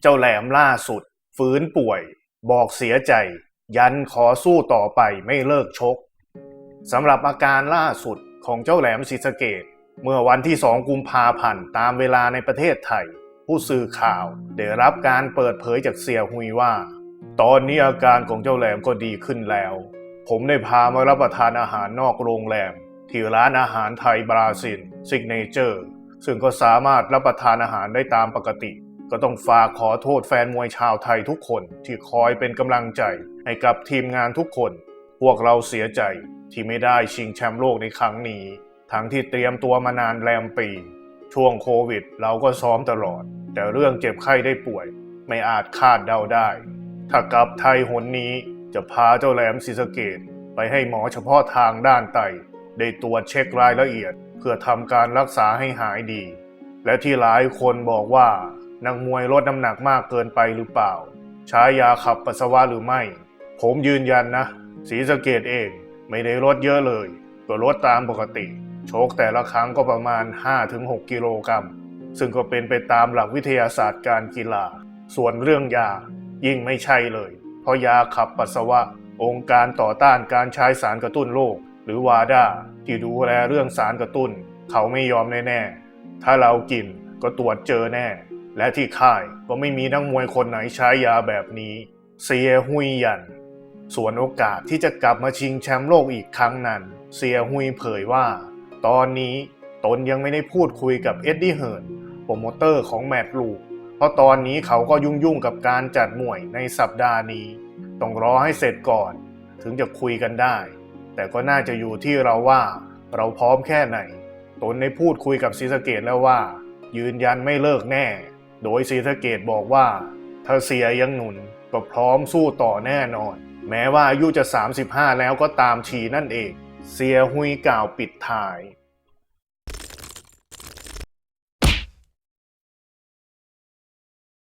เจ้าแหลมล่าสุด ฟื้นป่วย บอกเสียใจ ยันขอสู้ต่อไปไม่เลิกชกสำหรับอาการล่าสุดของเจ้าแหลมศรีสะเกดเมื่อวันที่ 2 กุมภาพันธ์ตามเวลาในประเทศไทย ผู้สื่อข่าวได้รับการเปิดเผยจากเสียหุยว่า ตอนนี้อาการของเจ้าแหลมก็ดีขึ้นแล้ว ผมได้พามารับประทานอาหารนอกโรงแรม ที่ร้านอาหารไทยบราซิลซิกเนเจอร์ซึ่งก็สามารถรับประทานอาหารได้ตามปกติ ก็ต้องฝากขอโทษแฟนมวยชาวไทยทุกคนที่คอยเป็นกำลังใจให้กับทีมงานทุกคน พวกเราเสียใจที่ไม่ได้ชิงแชมป์โลกในครั้งนี้ ทั้งที่เตรียมตัวมานานแรมปี ช่วงโควิดเราก็ซ้อมตลอด แต่เรื่องเจ็บไข้ได้ป่วย ไม่อาจคาดเดาได้ ถ้ากลับไทยหนนี้จะพาเจ้าแหลมศรีสเกดไปให้หมอเฉพาะทางด้านไต ได้ตรวจเช็ครายละเอียด เพื่อทำการรักษาให้หายดี และที่หลายคนบอกว่า นักมวยลดน้ำหนักมากเกินไปหรือเปล่า ใช้ยาขับปัสสาวะหรือไม่ ผมยืนยันนะศรีสเกดเองไม่ได้ลดเยอะเลยก็ลดตามปกติ โชคแต่ละครั้งก็ประมาณ 5-6 กิโลกรัม ซึ่งก็เป็นไปตามหลักวิทยาศาสตร์การกีฬา ส่วนเรื่องยายิ่งไม่ใช่เลย เพราะยาขับปัสสาวะ องค์การต่อต้านการใช้สารกระตุ้นโรคหรือวาดาที่ดูแลเรื่องสารกระตุ้น เขาไม่ยอมแน่ ๆ ถ้าเรากินก็ตรวจเจอแน่ และที่ค่ายก็ไม่มีนักมวยคนไหนใช้ยาแบบนี้เสียหุยยัน ส่วนโอกาสที่จะกลับมาชิงแชมป์โลกอีกครั้งนั้นเสียหุยเผยว่า ตอนนี้ตนยังไม่ได้พูดคุยกับเอ็ดดี้เฮิร์นโปรโมเตอร์ของแมตต์ลูก เพราะตอนนี้เขาก็ยุ่งๆกับการจัดมวยในสัปดาห์นี้ ต้องรอให้เสร็จก่อน ถึงจะคุยกันได้ แต่ก็น่าจะอยู่ที่เราว่า เราพร้อมแค่ไหน ตนได้พูดคุยกับศรีสเกดแล้วว่า ยืนยันไม่เลิกแน่ โดยศรีสะเกดบอกว่า ถ้าเสียยังหนุนก็พร้อมสู้ต่อแน่นอน แม้ว่าอายุจะ 35 แล้วก็ตามทีนั่นเอง เสียหุยกล่าวปิดท้าย